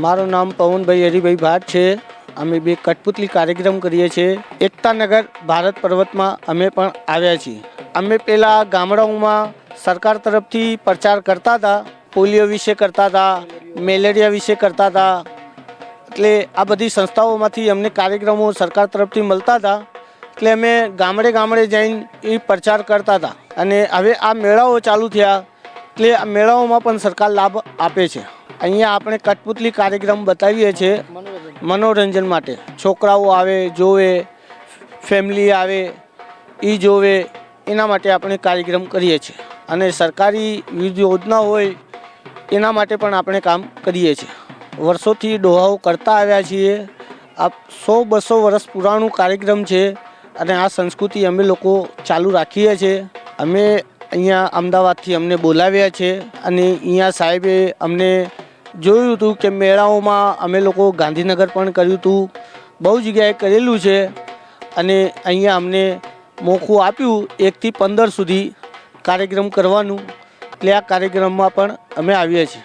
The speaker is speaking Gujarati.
મારું નામ પવનભાઈ હરિભાઈ ભાટ છે. અમે બે કઠપુતલી કાર્યક્રમ કરીએ છીએ. એકતાનગર ભારત પર્વતમાં અમે પણ આવ્યા છીએ. અમે પહેલાં ગામડાઓમાં સરકાર તરફથી પ્રચાર કરતા હતા, પોલિયો વિશે કરતા હતા, મેલેરિયા વિશે કરતા હતા. એટલે આ બધી સંસ્થાઓમાંથી અમને કાર્યક્રમો સરકાર તરફથી મળતા હતા. એટલે અમે ગામડે ગામડે જઈને એ પ્રચાર કરતા હતા. અને હવે આ મેળાઓ ચાલુ થયા. એટલે આ મેળાઓમાં પણ સરકાર લાભ આપે છે. અહીંયા આપણે કઠપુતલી કાર્યક્રમ બતાવીએ છીએ મનોરંજન માટે. છોકરાઓ આવે, જોવે ફેમિલી આવે એ જોવે, એના માટે આપણે કાર્યક્રમ કરીએ છીએ. અને સરકારી વિવિધ યોજના હોય, એના માટે પણ આપણે કામ કરીએ છીએ. વર્ષોથી ડોહાઓ કરતા આવ્યા છીએ. આ સો બસો વર્ષ પુરાણું કાર્યક્રમ છે અને આ સંસ્કૃતિ અમે લોકો ચાલુ રાખીએ છીએ. અમે અહીંયા અમદાવાદથી અમને બોલાવ્યા છે અને અહીંયા સાહેબે અમને જોયું હતું કે મેળાઓમાં અમે લોકો ગાંધીનગર પણ કર્યું હતું. બહુ જગ્યાએ કરેલું છે અને અહીંયા અમને મોખું આપ્યું એકથી પંદર સુધી કાર્યક્રમ કરવાનું. એટલે આ કાર્યક્રમમાં પણ અમે આવીએ છીએ.